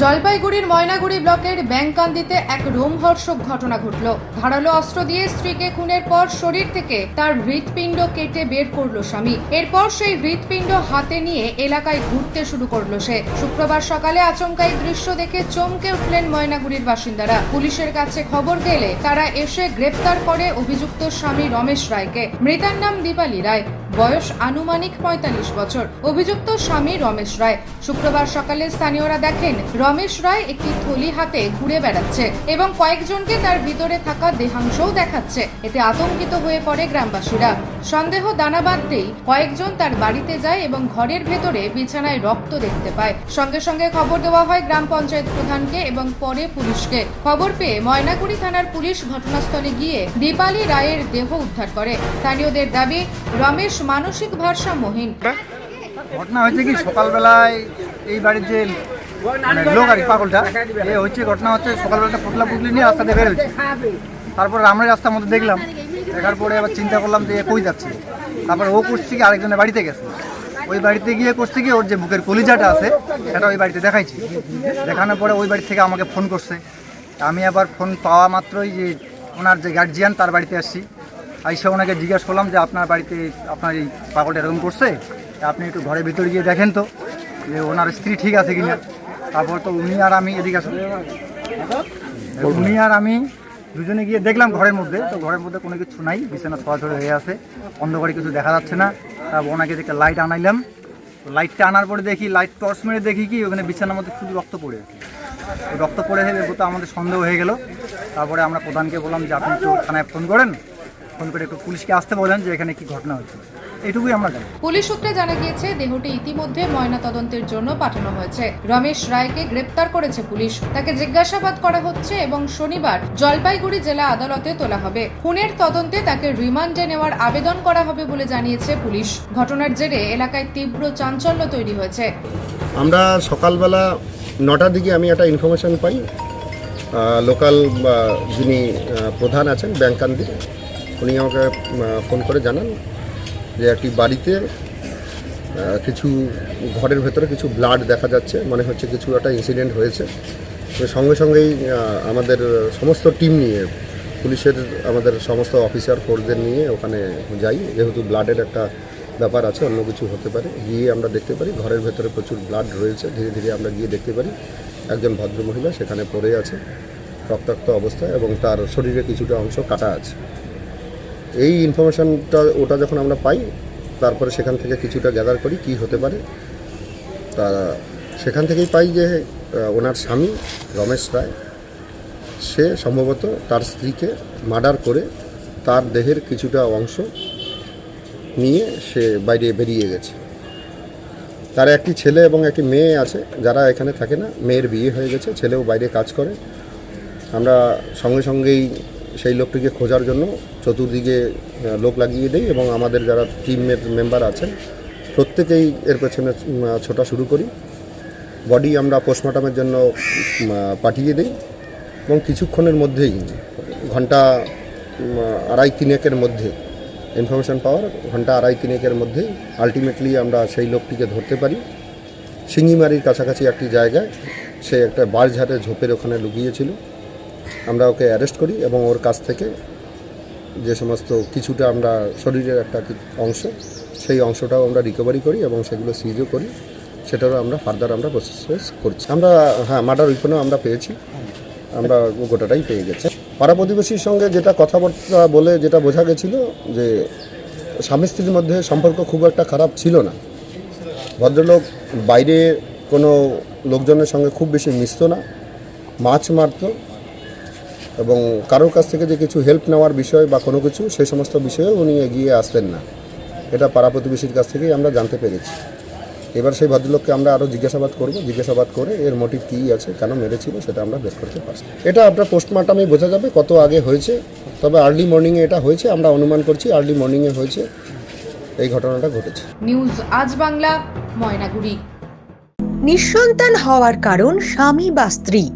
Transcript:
জলপাইগুড়ির ময়নাগুড়ি ব্লকের ব্যাংকান্দিতে এক রোমহর্ষক ঘটনা ঘটল। ধারালো অস্ত্র দিয়ে স্ত্রীকে খুনের পর শরীর থেকে তার হৃৎপিণ্ড কেটে বের করল স্বামী। এরপর সেই হৃৎপিণ্ড হাতে নিয়ে এলাকায় ঘুরতে শুরু করল সে। শুক্রবার সকালে আচমকাই দৃশ্য দেখে চমকে উঠলেন ময়নাগুড়ির বাসিন্দারা। পুলিশের কাছে খবর গেলে তারা এসে গ্রেপ্তার করে অভিযুক্ত স্বামী রমেশ রায়কে। মৃতার নাম দীপালি রায়, বয়স আনুমানিক পঁয়তাল্লিশ বছর। অভিযুক্ত স্বামী রমেশ রায়। শুক্রবার সকালে স্থানীয়রা দেখেন রমেশ রায় একটি থলি হাতে ঘুরে বেড়াচ্ছে এবং কয়েকজনকে তার ভিতরে থাকা দেহাংশও দেখাচ্ছে। এতে আতঙ্কিত হয়ে পড়ে গ্রামবাসীরা। সন্দেহ দানা বাঁধতেই কয়েকজন তার বাড়িতে যায় এবং ঘরের ভেতরে বিছানায় রক্ত দেখতে পায়। সঙ্গে সঙ্গে খবর দেওয়া হয় গ্রাম পঞ্চায়েত প্রধানকে এবং পরে পুলিশকে। খবর পেয়ে ময়নাগুড়ি থানার পুলিশ ঘটনাস্থলে গিয়ে দীপালি রায়ের দেহ উদ্ধার করে। স্থানীয়দের দাবি, রমেশ মানসিক ভারসাম্যহীন। ঘটনা হয়েছে কি? সকালবেলায় এই বাড়ির যে মানে লোক আর কি পাগলটা। এ হচ্ছে ঘটনা হচ্ছে সকালবেলাটা পুতলা পুতলি নিয়ে রাস্তাতে বের হচ্ছে তারপর আমরা রাস্তার মধ্যে দেখলাম, দেখার পরে আবার চিন্তা করলাম যে কই যাচ্ছে। তারপর ও করছে কি আরেকজনের বাড়িতে গেছে। ওই বাড়িতে গিয়ে করছে কি ওর যে বুকের কলিজাটা আছে, সেটা ওই বাড়িতে দেখাইছি। দেখানোর পরে ওই বাড়ি থেকে আমাকে ফোন করছে। আমি আবার ফোন পাওয়া মাত্রই যে ওনার যে গার্জিয়ান তার বাড়িতে আসছি। আইসে ওনাকে জিজ্ঞাসা করলাম যে আপনার বাড়িতে আপনার এই পাগলটা এরকম করছে? আপনি একটু ঘরের ভিতরে গিয়ে দেখেন তো, যে ওনার স্ত্রী ঠিক আছে কিনা? তারপর তো উনি আর আমি এদিকে আসুন। উনি আর আমি দুজনে গিয়ে দেখলাম ঘরের মধ্যে। তো ঘরের মধ্যে কোনো কিছু নাই, বিছানা ছড়াছড়ি হয়ে আছে, অন্ধকারে কিছু দেখা যাচ্ছে না। তারপর ওনাকে দেখে লাইট আনাইলাম। লাইটটা আনার পরে দেখি লাইট টর্চ মেরে দেখি কি, ওখানে বিছানার মধ্যে শুধু রক্ত পড়ে আছে। রক্ত পড়ে হয়ে তো আমাদের সন্দেহ হয়ে গেল। তারপরে আমরা প্রধানকে বললাম যে, আপনি একটু থানায় ফোন করেন। ফোন করে একটু পুলিশকে আসতে বলেন যে, এখানে কি ঘটনা হচ্ছে এইটুকুই আমরা জানি। পুলিশ সূত্রে জানা গিয়েছে দেহটি ইতিমধ্যে ময়নাতদন্তের জন্য পাঠানো হয়েছে। রমেশ রায়কে গ্রেপ্তার করেছে পুলিশ। তাকে জিজ্ঞাসাবাদ করা হচ্ছে এবং শনিবার জলপাইগুড়ি জেলা আদালতে তোলা হবে। খুনের তদন্তে তাকে রিমান্ডে নেওয়ার আবেদন করা হবে বলে জানিয়েছে পুলিশ। ঘটনার জেরে এলাকায় তীব্র চাঞ্চল্য তৈরি হয়েছে। আমরা সকালবেলা নটার দিকে আমি একটা ইনফরমেশন পাই। লোকাল যিনি প্রধান আছেন ব্যাংকান্দি উনি আমাকে ফোন করে জানান। যে একটি বাড়িতে কিছু ঘরের ভেতরে কিছু ব্লাড দেখা যাচ্ছে, মনে হচ্ছে কিছু একটা ইনসিডেন্ট হয়েছে। সঙ্গে সঙ্গেই আমাদের সমস্ত টিম নিয়ে, পুলিশের আমাদের সমস্ত অফিসার ফোর্সদের নিয়ে ওখানে যাই। যেহেতু ব্লাডের একটা ব্যাপার আছে, অন্য কিছু হতে পারে। গিয়ে আমরা দেখতে পারি, ঘরের ভেতরে প্রচুর ব্লাড রয়েছে। ধীরে ধীরে আমরা গিয়ে দেখতে পারি, একজন ভদ্রমহিলা সেখানে পড়ে আছে, রক্তাক্ত অবস্থায় এবং তার শরীরে কিছুটা অংশ কাটা আছে। এই ইনফরমেশনটা ওটা যখন আমরা পাই, তারপরে সেখান থেকে কিছুটা গ্যাদার করি কি হতে পারে। তা সেখান থেকেই পাই যে ওনার স্বামী রমেশ রায়, সে সম্ভবত তার স্ত্রীকে মার্ডার করে তার দেহের কিছুটা অংশ নিয়ে সে বাইরে বেরিয়ে গেছে। তার একটি ছেলে এবং একটি মেয়ে আছে, যারা এখানে থাকে না, মেয়ের বিয়ে হয়ে গেছে, ছেলেও বাইরে কাজ করে। আমরা সঙ্গে সঙ্গেই সেই লোকটিকে খোঁজার জন্য চতুর্দিকে লোক লাগিয়ে দিই এবং আমাদের যারা টিমের মেম্বার আছেন, প্রত্যেকেই এর পেছনে ছোটা শুরু করি। বডি আমরা পোস্টমর্টমের জন্য পাঠিয়ে দিই এবং কিছুক্ষণের মধ্যেই, ঘণ্টা আড়াই তিনেকের মধ্যে ইনফরমেশন পাওয়ার, ঘণ্টা আড়াই তিনেকের মধ্যেই আলটিমেটলি আমরা সেই লোকটিকে ধরতে পারি। সিঙ্গিমারির কাছাকাছি একটি জায়গায় সে একটা বাঁশঝাড়ে ঝোপের ওখানে লুকিয়েছিল। আমরা ওকে অ্যারেস্ট করি এবং ওর কাছ থেকে যে সমস্ত কিছুটা আমরা শরীরের একটা অংশ, সেই অংশটাও আমরা রিকভারি করি এবং সেগুলো সিজও করি। সেটারও আমরা ফার্দার আমরা প্রসেস করছি। আমরা হ্যাঁ মার্ডার উইপনও আমরা পেয়েছি। আমরা গোটাটাই পেয়ে গেছি। পাড়া প্রতিবেশীর সঙ্গে যেটা কথাবার্তা বলে যেটা বোঝা গেছিল যে স্বামী স্ত্রীর মধ্যে সম্পর্ক খুব একটা খারাপ ছিল না। ভদ্রলোক বাইরে কোনো লোকজনের সঙ্গে খুব বেশি মিশতো না। মাছ মারতো। এবং কারোর কাছ থেকে যে কিছু হেল্প নেওয়ার বিষয় বা কোনো কিছু সেই সমস্ত বিষয়ে উনি এগিয়ে আসতেন না। এটা পাড়া প্রতিবেশীর কাছ থেকেই আমরা জানতে পেরেছি। এবার সেই ভদ্রলোককে আমরা আরও জিজ্ঞাসাবাদ করব। জিজ্ঞাসাবাদ করে এর মোটিভ কী আছে কেন মেরেছিল সেটা আমরা বের করতে পারছি এটা আপনার পোস্টমর্টমে বোঝা যাবে কত আগে হয়েছে তবে আর্লি মর্নিংয়ে এটা হয়েছে আমরা অনুমান করছি আর্লি মর্নিংয়ে হয়েছে এই ঘটনাটা ঘটেছে। নিউজ আজ বাংলা ময়নাগুড়ি। নিঃসন্তান হওয়ার কারণ স্বামী বা স্ত্রী।